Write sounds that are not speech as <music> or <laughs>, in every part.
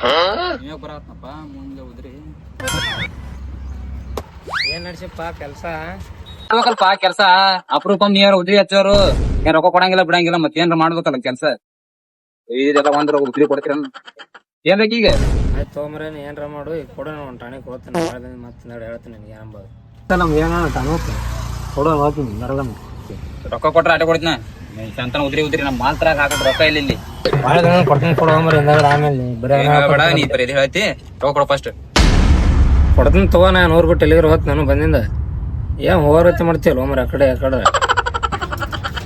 ನೀವೇ ಬರತ್ನಪ್ಪ ಮುಂದೆ ಉದ್ರಿ. ಏನ್ ನಡ್ಸಪ್ಪ ಕೆಲ್ಸ? ಮಾಡ್ಬೇಕಲ್ಪ ಕೆಲ್ಸ. ಅಪರೂಪ ನೀರ್ ಉದ್ರಿ ಹಚ್ಚೋರು? ಏನ್ ರೊಕ್ಕ ಕೊಡಂಗಿಲ್ಲ ಬಿಡಂಗಿಲ್ಲ ಮತ್ತೇನ್ರ ಮಾಡ್ಬೇಕಲ್ಲ ಕೆಲ್ಸ? ಇದೆಲ್ಲ ಒಂದ್ರ ಉದ್ರಿ ಕೊಡ್ತೀರ ಏನ್ ಬೇಕೀಗ ಆಯ್ತು ತೊಗೊಂಬರ ನೀ ಏನ್ರ ಮಾಡು. ಈಗ ಕೊಡೋಣ ಒಂದು ಕೊಡ್ತೀನಿ ಮತ್ತೆ ನೋಡಿ ಹೇಳ್ತೀನಿ ನಿನ್ಗೆ ಏನಂಬದು ನಮ್ಗೆ ಏನೋ ಕೊಡೋ ಹೋಗ್ತೀನಿ. ರೊಕ್ಕ ಕೊಟ್ರೆ ಆಟ ಕೊಡ್ತೀನ ಸಂತನ ಉದ್ರಿ ಉದ್ರಿ. ನಮ್ಮ ಮಾತ್ರ ತರಾಕ್ ಹಾಕಟ್ ರೊಕ್ಕ ಇಲ್ಲ ಇಲ್ಲಿ ಭಾಳ ದಿನ ಕೊಡ್ತೀನಿ ಆಮೇಲೆ ನೀ ಬರೀ ನೀ ಬರೀ ಇದ್ ಹೇಳ್ತಿ ಕೊಡ ಫಸ್ಟ್ ಕೊಡ್ತೀನಿ ತಗೋ ನಾ ನೂರು ಬಿಟ್ಟು ಎಲ್ಲಿಗಾರ ಹೋತ್ ನಾನು ಬಂದಿಂದ ಏನ್ ಹೋಗತ್ತೆ ಮಾಡ್ತೀಯಲ್ಲ ಒಮ್ಮರ ಆ ಕಡೆ ಆ ಕಡೆ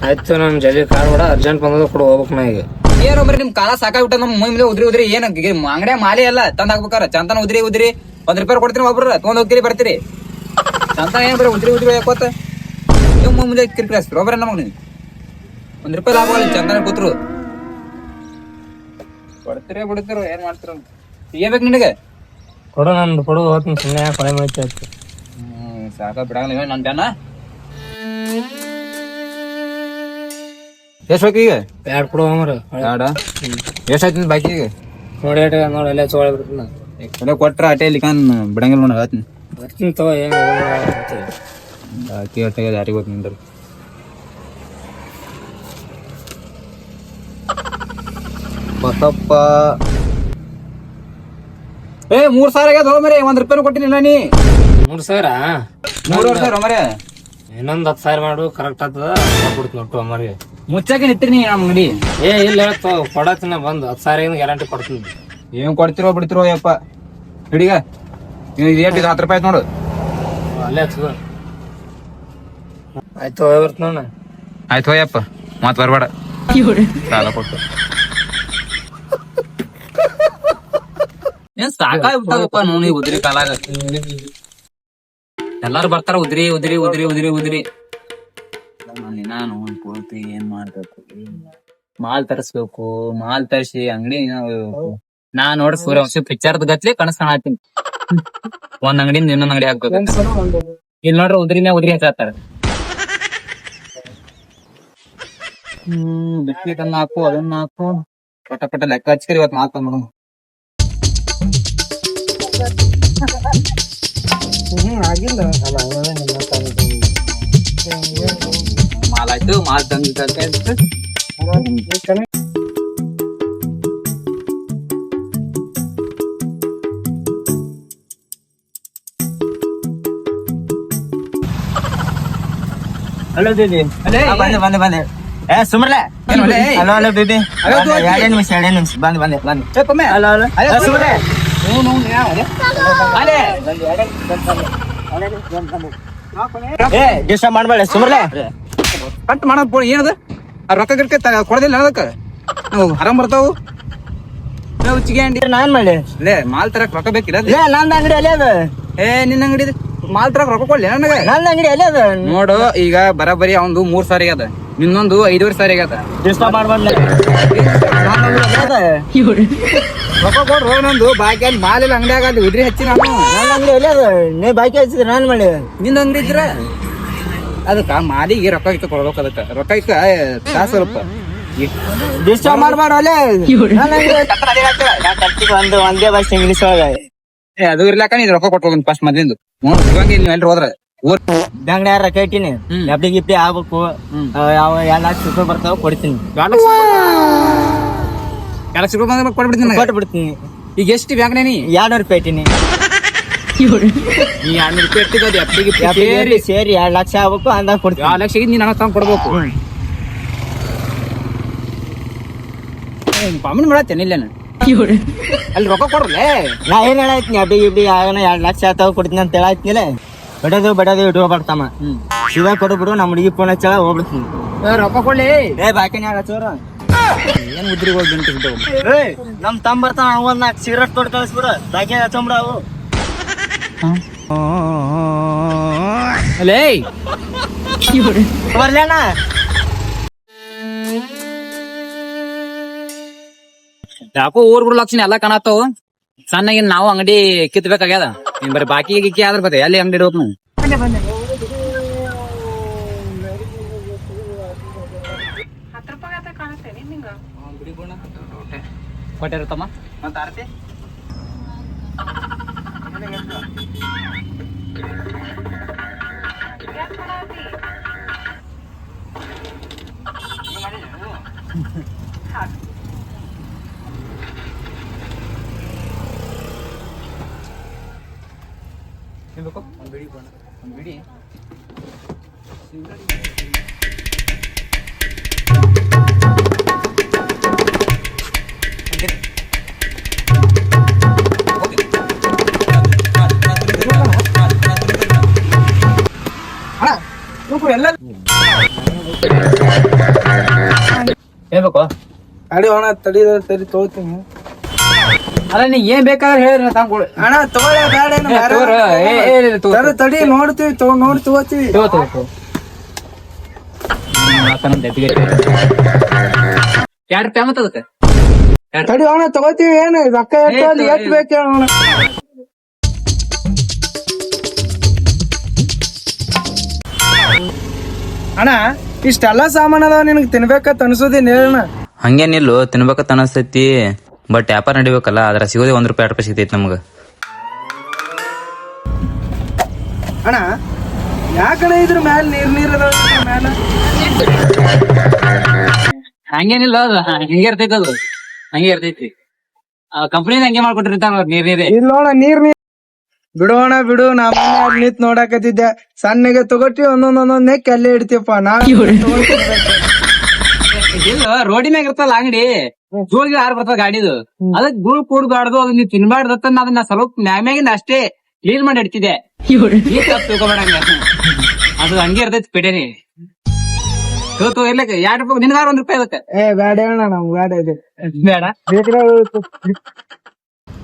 ಆಯ್ತು ನಮ್ ಜಲ್ದಿ ಕಾರ್ ಬಿಡ ಅರ್ಜೆಂಟ್ ಬಂದದ ಕೊಡು ಹೋಗ್ಬೇಕು ನಾ ಈಗ ಏನ್ ಬರೀ ನಿಮ್ ಕಾಲ ಸಾಕಾಗ್ಬಿಟ್ಟ ನಮ್ಮ ಮೈ ಮೇಲೆ ಉದ್ರಿ ಉದ್ರಿ ಏನ ಅಂಗಡಿಯ ಮಾಲೆ ಅಲ್ಲ ತಂದ್ ಹಾಕ್ಬೇಕಾರ ಚಂತನ ಉದ್ರಿ ಉದ್ರಿ ಒಂದ್ ರೂಪಾಯಿ ಕೊಡ್ತೀನಿ ಒಬ್ರು ತಗೊಂಡ್ ಹೋಗ್ತೀರಿ ಬರ್ತೀರಿ ಚಂತನ ಏನ್ ಬರೀ ಉದ್ರಿ ಉದ್ರಿ ಹಾಕೋತ ನೀವು ಮುಂದೆ ಕಿರಿಕಿರಿ ಹಚ್ತೀರಿ ಒಬ್ಬರ ನಮಗ್ ನೀವು ಒಂದ್ ರೂಪಾಯಿ ಲಾಭ ಚಂದನ ಕೂತ್ರು ಕೊಡ್ತೀರಿ ಬಿಡ್ತೀರೋ ಏನ್ ಮಾಡ್ತೀರ ಏನ್ ಬೇಕು ನಿನಗೆ? ಕೊಡು ನಂದು ಕೊಡು ಹೋಗ್ತೀನಿ ಸುಮ್ಮನೆ ಕೊನೆ ಹ್ಮ್ ಸಾಕ ಬಿಡಂಗಿಲ್ಲ ಇವ ನನ್ನ ಜನ ಎಷ್ಟು ಬೇಕು ಈಗ? ಬ್ಯಾಡ್ ಕೊಡು ಹೋಗ್ಮರ ಬ್ಯಾಡ ಎಷ್ಟ್ ಆಯ್ತು ಬಾಕಿ ಈಗ? ನೋಡಿ ಆಟ ನೋಡಿ ಎಲ್ಲ ಚೋಳ ಬಿಡ್ತೀನಿ ಎಲ್ಲ ಕೊಟ್ರ ಅಟೆ ಬಿಡಂಗಿಲ್ಲ ನೋಡಿ ಹೇಳ್ತೀನಿ. ಬರ್ತೀನಿ ತಗೋ ಏನು ಬಾಕಿ ಹೊಟ್ಟೆಗೆ ಯಾರಿಗೆ ಹೋಗ್ತೀನಿ ನಿಂದ್ರಿ. ಬಸಪ್ಪ. ಏ ಮೂರ್ ಸಾವಿರ ಆಗ್ಯದ ಮರೆ ಒಂದ್ ರೂಪಾಯಿ ಕೊಟ್ಟಿನಿಲ್ಲ ನೀ. ಮೂರು ಸಾವಿರ? ಮೂರುವರೆ ಸಾವಿರ ಮರಿ. ಇನ್ನೊಂದು ಹತ್ತು ಸಾವಿರ ಮಾಡು ಕರೆಕ್ಟ್ ಆಗ್ತದ ಕೊಡ್ತೀನಿ ಒಟ್ಟು ಅಮ್ಮರಿಗೆ ಮುಚ್ಚಾಕೆ ನಿಂತಿರಿ ನೀ ನಮ್ಮ ಅಂಗಡಿ. ಏ ಇಲ್ಲ ಹೇಳ್ತು ಕೊಡತ್ತೀನಿ ಬಂದು ಹತ್ತು ಸಾವಿರ ಗ್ಯಾರಂಟಿ ಕೊಡ್ತೀನಿ. ಏನ್ ಕೊಡ್ತಿರೋ ಬಿಡ್ತಿರೋ ಯಪ್ಪ. ಹಿಡಿಗ ರೇಟ್ ಇದು ಹತ್ತು ರೂಪಾಯಿ ಆಯ್ತು ನೋಡು. ಅಲ್ಲೇ ಹಚ್ಚದ ಆಯ್ತು ಹೋಗಿ ಬರ್ತೀನಿ ನೋಡ ಆಯ್ತು ಹೋಯಪ್ಪ ಮತ್ ಬರ್ಬೇಡ. ಸಾಲ ಕೊಟ್ಟು. ಏನ್ ಸಾಕಾಗ್ಬಿಟ್ಟಾಗಪ್ಪ ನೋಡಿ ಉದ್ರಿ ಕಾಲಾಗ. ಎಲ್ಲಾರು ಬರ್ತಾರ, ಉದ್ರಿ ಉದ್ರಿ ಉದ್ರಿ ಉದ್ರಿ ಉದ್ರಿ. ನಾನು ಪೂರ್ತಿ ಏನ್ ಮಾಡ್ಬೇಕು ಮಾಲ್ ತರಿಸ್ಬೇಕು, ಮಾಲ್ ತರಿಸಿ ಅಂಗಡಿ ನಾ ನೋಡ್ರಿ ಸೂರ್ಯವಂಶಿ ಪಿಕ್ಚರ್ದ ಗತ್ಲೆ ಕನಸ್ ಕಾಣತ್ತೀನಿ ಒಂದ್ ಅಂಗಡಿಯಿಂದ ಇನ್ನೊಂದ್ ಅಂಗಡಿ ಹಾಕ್ಬೇಕು. ಇಲ್ಲಿ ನೋಡ್ರಿ ಉದ್ರಿನೇ ಉದ್ರಿ ಹಚ್ಚಾತಾರ ಹ್ಮ್, ಬಿಸ್ಕಿಟ್ ಅನ್ನ ಹಾಕು ಅದನ್ನ ಹಾಕು. ಪಟ ಪಟ ಲೆಕ್ಕ ಹಚ್ಕರಿ ಇವತ್ ಮಾತಾಡ್ ನೋಡು ಆಗಿಲ್ಲ ಮಾಲ್ ಆಯ್ತು ಮಾಲ್ ತಂದು ತರ್ಕಾಯ್ತು ಹಲೋ ಬೇಬಿ ಬಂದೆ ಬಂದೆ ಬಂದೆ ಏ ಸುಮ್ರಲೆ ಏನು ಒಳ್ಳೆ? ಹಲೋ ಹಲೋ ಬೇಬಿ ಹಲೋ, ತೂ ಹೋಗಿ. ಎರಡೇ ನಿಮಿಷ ಎರಡೇ ನಿಮಿಷ ಬಂದೆ ಬಂದೆ ಬಂದೆ ಏ ಪಮ್ಮೆ ಹಲೋ ಹಲೋ ಅದೇ ಅದೇ? ಅದೇ ಡಿಸ್ಟರ್ಬ್ ಮಾಡ್ಬೇಡ ಸುಮ್ರಲೆ. ಕಟ್ ಮಾಡೋದ್ ಪೋ ಏನದ? ಆ ರೊಕ್ಕ ಗಿರ್ಕ ಕೊಡದಿಲ್ಲ ಅದಕ್ಕೆ. ನಾವು ಆರಾಮ್ ಬರ್ತಾವು. ನಾವು ಚಿಗೆ ಅಂಡಿ. ನಾನ್ ಮಾಡಿ ಲೇ ಮಾಲ್ ತರಕ್ ರೊಕ್ಕ ಬೇಕಿಲ್ಲ ಅದು? ಏ ನಂದ್ ಅಂಗಡಿ ಅಲ್ಲೇ ಅದ. ಏ ನಿನ್ನ ಅಂಗಡಿ ಮಾಲ್ ತರಕ್ ರೊಕ್ಕ ಕೊಡ್ಲಿ ನನಗೆ? ನಂದ್ ಅಂಗಡಿ ಅಲ್ಲೇ ಅದ. ನೋಡು ಈಗ ಬರಬರಿ ಅವಂದು ಮೂರ್ ಸಾರಿ ಆಗ್ಯದ ನಿನ್ನೊಂದು ಐದುವರೆ ಸಾರಿ ಡಿಸ್ಟರ್ಬ್ ಅದ ರೊಕ್ಕ ಕೊಡ್ರು ನಂದು ಬಾಕಿ ಅಲ್ಲಿ ಮಾಲಿಲ್ಲ ಅಂಗಡಿ ಆಗಲ್ಲಿ ಉದ್ರಿ ಹಚ್ಚಿ ನಾನು. ಅಂಗಡಿ ಎಲ್ಲ ಅದ? ನೀ ಬಾಕಿ ಹಚ್ಚಿದ್ರೆ ನಾನ್ ಮಾಡಿ ನಿನ್ನ ಅಂಗಡಿ ಇದ್ರ? ಅದಕ್ಕ ಮಾಲಿಗೆ ರೊಕ್ಕ ಇತ್ತು ಕೊಡ್ಬೇಕು ಅದಕ್ಕ. ರೊಕ್ಕ ಇಕ್ಕ ಕಾಸು ಸ್ವಲ್ಪ. ಡಿಸ್ಟರ್ಬ್ ಮಾಡ್ಬಾರ ಅಲ್ಲೇ. ಒಂದು ಒಂದೇ ಬಸ್ ಇಂಗ್ಲೀಷ್ ಒಳಗ ಅದು ಇರ್ಲಾಕ ನೀನ್ ರೊಕ್ಕ ಕೊಟ್ಟು ಫಸ್ಟ್ ಮೊದ್ಲಿಂದು. ನೀವು ಎಲ್ರು ಹೋದ್ರ. ಊರ್ ಅಂಗಡಿ ಯಾರ ಕೇಳ್ತೀನಿ. ಹ್ಮ್. ಎಫ್ಡಿ ಗಿಫ್ಟಿ ಆಗ್ಬೇಕು. ಯಾವ ಎರಡು ಲಕ್ಷ ರೂಪಾಯಿ ಬರ್ತಾವ ಕೊಡ್ತೀನಿ. ಎರಡು ಲಕ್ಷ ರೂಪಾಯಿ ಕೊಟ್ಬಿಡ್ತೀನಿ ಕೊಟ್ಟು ಬಿಡ್ತೀನಿ ಈಗ ಎಷ್ಟು ಬ್ಯಾಂಕ್ನೇ ನೀ? ಎರಡ್ನೂರು ರೂಪಾಯಿ ಇಟ್ಟಿನಿ. ನೀ ಎರಡ್ನೂರು ರೂಪಾಯಿ ಇಟ್ಟಿದ್ದು ಎಫ್ಡಿಗೆ ಸೇರಿ. ಸೇರಿ ಎರಡು ಲಕ್ಷ ಆಗ್ಬೇಕು ಅಂದಾಗ ಕೊಡ್ತೀನಿ. ಎರಡು ಲಕ್ಷ ನೀನು ನನಗೆ ತಂದು ಕೊಡ್ಬೇಕು. ಕಾಮನ್ ಮಾಡತ್ತೇನೆ ಇಲ್ಲ ಅಲ್ಲಿ ರೊಕ್ಕ ಕೊಡ್ರಲ್ಲೇ? ನಾ ಏನ್ ಹೇಳಾಯ್ತೀನಿ ಅಬ್ಬಿ ಇಬ್ಬಿ ಆಗನ ಎರಡು ಲಕ್ಷ ಆತಾವ ಕೊಡ್ತೀನಿ ಅಂತ ಹೇಳಾಯ್ತಿನಿಲ್ಲ. ಬಡದು ಬಡದು ಇಟ್ಟು ಹ್ಮ್. ಸೀದಾ ಕೊಡ್ಬಿಡು ನಮ್ಮ ಹುಡುಗಿ ಫೋನ್ ಹಚ್ಚಳ ಹೋಗ್ಬಿಡ್ತೀನಿ. ರೊಕ್ಕ ಕೊಡ್ಲಿ. ಏ ಬಾಕಿನ ಹಚ್ಚೋರ. ಏನ್ ಉದ್ರಿಗೆ ಹೋಗಿ ಏಯ್ ಏ ನಮ್ ತಮ್ಮ ಬರ್ತಾನ ಒಂದ್ ನಾಲ್ಕು ಸಿಗರೇಟ್ ತೊಡ್ ಕಳಿಸ್ಬಿಡು. ಬಾಕಿ ಹಚ್ಚಂಬಿಡ ಅವು. ಅಲೇ. ಬರ್ಲೇನ? ಯಾಕೋ ಊರ್ ಬಿಡು ಲಕ್ಷಣ ಎಲ್ಲ ಕಾಣತ್ತಾವ. ಸಣ್ಣಗಿನ್ ನಾವು ಅಂಗಡಿ ಕಿತ್ಬೇಕಾಗ್ಯದ. ಇನ್ ಬರೀ ಬಾಕಿ ಗಿಕ್ಕಿ ಆದ್ರೆ ಬತ್ತೆ ಅಲ್ಲಿ ಅಂಗಡಿ ಇಡ್ಬೇಕು ನಾವು? ಕೊಟ್ಟಿರುತ್ತಮ್ಮ ಮತ್ತ ಆರ್ತಿ? ಒಂದ್ ಬಿಡಿ ಬಣ್ಣ ಒಂದ್ ಬಿಡಿ ಹೇಳ್ಬೇಕು ಅಡಿ ಅಣ್ಣ ತಡಿ ತಡಿ ತಗೋತೀನಿ ಅಲ್ಲ ನೀ ಏನ್ ಬೇಕಾದ್ರೆ ಹೇಳಿ ತಂದ್ಕೊಡು ಅಣ್ಣ ತಗೊಳ್ಳಿ ಬೇಡ ಏನು ಬೇರೆ ತಗೋರ, ಏ, ಏ, ಏ, ತಗೋ. ತಡಿ, ತಡಿ ನೋಡ್ತೀವಿ ತಗೋ ನೋಡಿ ತಗೋತೀವಿ. ತಗೋ, ತಗೋ, ತಗೋ. ಹ್ಮ್, ಮಾತನ್ನ ದೆಬ್ಬಿಗೆ ಎರಡ್ ರೂಪಾಯಿ ಮತ್ತ ಅದಕ್ಕೆ ತಡಿ ಅಣ್ಣ ತಗೋತೀವಿ ಏನು? ರೊಕ್ಕ ಎಷ್ಟು ಅಲ್ಲಿ ಏ, ಎಷ್ಟು ಬೇಕು ಹೇಳು ಅಣ್ಣ? ಅಣ್ಣ ಇಷ್ಟೆಲ್ಲ ಸಾಮಾನ್ ಅದಾವ ನಿನಗೆ ತಿನ್ಬೇಕಂತ ಅನ್ಸೋದಿನ್ ಹೇಳಣ್ಣ. ಹಂಗೇನಿಲ್ಲೋ ತಿನ್ಬೇಕ ಅನಸ್ತೈತಿ. ಬಟ್ ವ್ಯಾಪಾರ ನಡಿಬೇಕಲ್ಲ ಅದ್ರ ಸಿಗೋದೇ ಒಂದ್ ರೂಪಾಯಿ ಎರಡು ರೂಪಾಯಿ ಸಿಗ್ತೈತಿ ನಮ್ಗೆ. ಅಣ್ಣ ಯಾಕಣ ಇದ್ರ ಮ್ಯಾಲ ನೀರ್ ನೀರ್ ಅದ ಮ್ಯಾಲ? ಹಂಗೇನಿಲ್ಲ ಅದು ಹಿಂಗೆ ಇರ್ತೈತಿ ಅದು. ಹಂಗೆ ಇರ್ತೈತಿ. ಆ ಕಂಪ್ನಿನ ಹಂಗೆ ಮಾಡ್ಕೊಟ್ಟಿರ್ತಾರ ನೀರ್ ನೀರೇ. ಇಲ್ಲೋಣ ನೀರ್ ನೀರ್. ಬಿಡೋಣ ಬಿಡು ನಾ ನಿಂತ್ ನೋಡಾಕತ್ತಿದ್ದೆ. ಸಣ್ಣಗೆ ತಗೋತಿ ಒಂದೊಂದೊಂದೊಂದೇ ಒಂದೊಂದ್ ನೆಕ್ ಅಲ್ಲೇ ಇಡ್ತೀವಪ್ಪ ನಾ <laughs> ಇಲ್ಲ ರೋಡಿ ಮ್ಯಾಗ ಇರ್ತಲ್ಲ ಅಂಗಡಿ. ಜೋಳಿಗೆ ಆರ್ ಬರ್ತದ ಗಾಡಿದು? ಅದಕ್ ಗುಳ್ ಕೂಡ್ಬಾರ್ದು ಅದನ್ನ ನೀವು ಅಂತ ಅದನ್ನ ಸ್ವಲ್ಪ ಮ್ಯಾಮ್ಯಾಗಿಂದ ಅಷ್ಟೇ ಕ್ಲೀನ್ ಮಾಡಿ ಇಡ್ತಿದೆ ಈ ತಪ್ಪು ತಿಳ್ಕೊಬೇಡ ಅದು ಹಂಗೆ ಇರ್ತೈತಿ ಪಿಡೇನಿ ತೋ ಇರ್ಲಕ್ಕ ಎರಡ್ ರೂಪಾಯಿ ನಿನ್ಗಾರ ಒಂದ್ ರೂಪಾಯಿ ಅದಕ್ಕೆ. ಏ ಬ್ಯಾಡ ಅಣ್ಣ ನಮ್ ಬ್ಯಾಡ ಇದೆ. ಬೇಡ.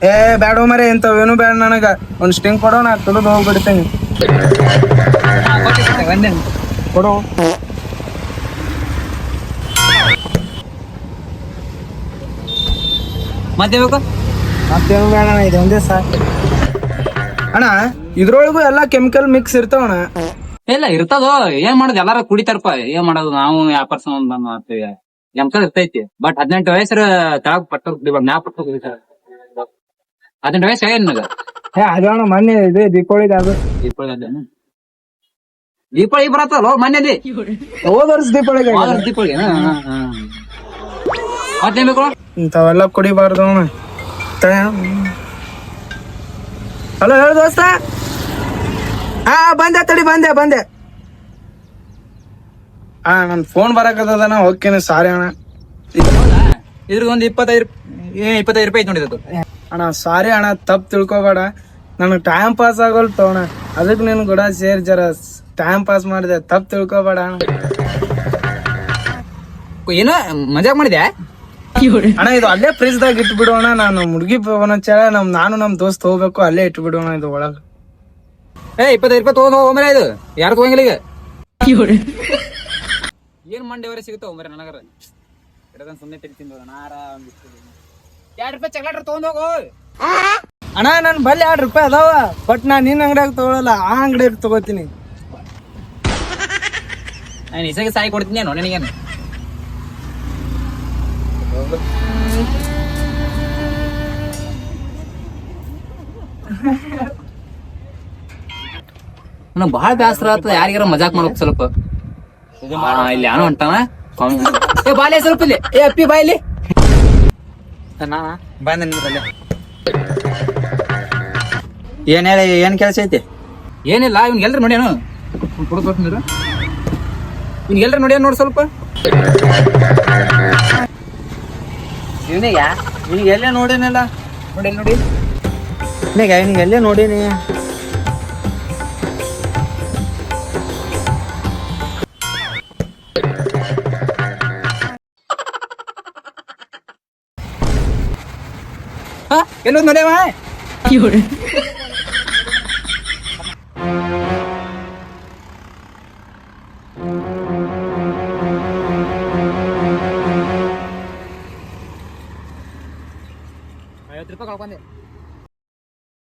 ಏ ಬ್ಯಾಡ ಮರೆ ಇಂಥವೇನು ಬೇಡ ನನಗ. ಒಂದ್ ಸ್ಟಿಂಗ್ ಕೊಡೋ ನಾ ತುಳಿದು ಹೋಗ್ಬಿಡ್ತೇನೆ. ಕೊಡೋ. ಮತ್ತೆ ಬೇಕು ಮತ್ತೇನು ಬೇಡ ಅಣ್ಣ ಇದು ಒಂದೇ ಸಾಕು. ಅಣ್ಣ ಇದ್ರೊಳಗೂ ಎಲ್ಲಾ ಕೆಮಿಕಲ್ ಮಿಕ್ಸ್ ಇರ್ತಾವಣ ಇಲ್ಲ ಇರ್ತದೋ ಏನ್ ಮಾಡೋದು? ಎಲ್ಲಾರು ಕುಡಿತಾರಪ್ಪ. ಏನ್ ಮಾಡೋದು? ನಾವು ವ್ಯಾಪಾರ ಸಂಬಂಧ ಬಂದ್ ಮಾಡ್ತೀವಿ. ಎಂಕಲ್ ಇರ್ತೈತಿ. ಬಟ್ ಹದಿನೆಂಟು ವಯಸ್ಸರ ತಳಗ್ ಪಟ್ಟ ಕುಡಿಬಾರ್ದು ಮ್ಯಾಪ್ ಪಟ್ಟ ಕುಡಿತಾರ ಹದಿನೆಂಟು ವಯಸ್ಸು ಏನ್ ನಿನಗ? ಏ ಅದು ಅಣ್ಣ ಮೊನ್ನೆ ಇದು ದೀಪಾವಳಿ ಅದು. ದೀಪಾವಳಿ ಅದೇನು? ದೀಪಾವಳಿ ಬರತ್ತಲ್ಲ ಮನೇಲಿ ಹೋದ ವರ್ಷ ದೀಪಾವಳಿಗೆ ಹೋದ ದೀಪಾವಳಿ ಮತ್ತೇನ್ ಬೇಕು? ಇಂಥವೆಲ್ಲ ಕುಡಿಬಾರ್ದು ಅಣ್ಣ ಹಲೋ ಹೇಳು ದೋಸ್ತ. ಹಾ ಬಂದೆ ತಡಿ ಬಂದೆ ಬಂದೆ. ಹಾ ನನ್ನ ಫೋನ್ ಬರಕತ್ತದಣ್ಣ ಹೋಗ್ತೀನಿ ಸಾರಿ ಅಣ್ಣ. ಇದ್ರಿಗೆ ಒಂದ್ ಇಪ್ಪತ್ತೈದು ಏ ಇಪ್ಪತ್ತೈದು ರೂಪಾಯಿ ನೋಡಿದ್ದು ಅಣ್ಣ ಸಾರಿ ಅಣ್ಣ ತಪ್ಪು ತಿಳ್ಕೊಬೇಡ. ನನಗೆ ಟೈಮ್ ಪಾಸ್ ಆಗೋಲ್ ತೋಣ ಅದಕ್ಕೆ ನೀನು ಕೂಡ ಸೇರಿ ಜರ ಟೈಮ್ ಪಾಸ್ ಮಾಡಿದೆ ತಪ್ಪು ತಿಳ್ಕೊಬೇಡ ಅಣ್ಣ. ಏನೋ ಮಜಾಕ್ ಮಾಡಿದೆ ಅಣ್ಣ ಇದು ಅಲ್ಲೇ ಫ್ರಿಜ್ ದಾಗ ಇಟ್ಬಿಡೋಣ ನಾನು ಮುಡುಗಿ ಒಂದೊಂದ್ಸಲ ನಮ್ ನಾನು ನಮ್ ದೋಸ್ತ್ ಹೋಗ್ಬೇಕು ಅಲ್ಲೇ ಇಟ್ಬಿಡೋಣ ಇದು ಒಳಗ. ಏ ಇಪ್ಪತ್ತೈದು ರೂಪಾಯಿ ತಗೊಂಡ್ ಹೋಗ್ಮೇಲೆ ಇದು. ಯಾರು ತಗೊಂಗಿಲ್ಲ ಈಗ? ಏನ್ ಮಂಡೆವರೆ ಸಿಗುತ್ತೋ ಮರ ನನಗರ? ಸುಮ್ನೆ ಸುಮ್ಮನೆ ತಿಂದ ನಾರ ಎರಡ್ ರೂಪಾಯಿ ಚಕ್ಲಾಟ್ರ ತಗೊಂಡ್ ಹೋಗೋ. ಅಣ್ಣ ನನ್ ಬಲ್ಲಿ ಎರಡು ರೂಪಾಯಿ ಅದಾವ ಬಟ್ ನಾ ನಿನ್ ಅಂಗಡಿಯಾಗ ತಗೊಳಲ್ಲ ಆ ಅಂಗಡಿಯಾಗ ತಗೋತೀನಿ. ನಾನು ಇಸಾಗಿ ಸಾಯಿ ಕೊಡ್ತೀನಿ ಏನೋ ನಿನಗೇನು? ನನಗೆ ಬಹಳ ಬೇಸರ ಆತ ಯಾರಿಗಾರ ಮಜಾಕ್ ಮಾಡ್ಬೇಕು ಸ್ವಲ್ಪ. ಇಲ್ಲಿ ಯಾರೋ ಹೊಂಟಾನ? ಏ ಬಾಲೆ ಸ್ವಲ್ಪ ಇಲ್ಲಿ. ಏ ಅಪ್ಪಿ ಬಾ ಇಲ್ಲಿ. ಬಂದ ಏನ್ ಹೇಳಿ ಏನ್ ಕೆಲಸ ಐತಿ? ಏನಿಲ್ಲ ಇವ್ನ ಎಲ್ರು ನೋಡ್ಯಾನು ಇವ್ನ್ ಇವ್ನ ಎಲ್ರು ನೋಡ್ಯಾನ ನೋಡಿ ಸ್ವಲ್ಪ. ಇವನಿಗೆ ಇವನಿಗೆ ಎಲ್ಲೇ ನೋಡೇನಲ್ಲ ನೋಡಿ ನೋಡಿ ಇವನಿಗೆ ಇವನಿಗೆ ಎಲ್ಲೇ ನೋಡೇನಿ ಏನೋ ನೋಡೇವಾ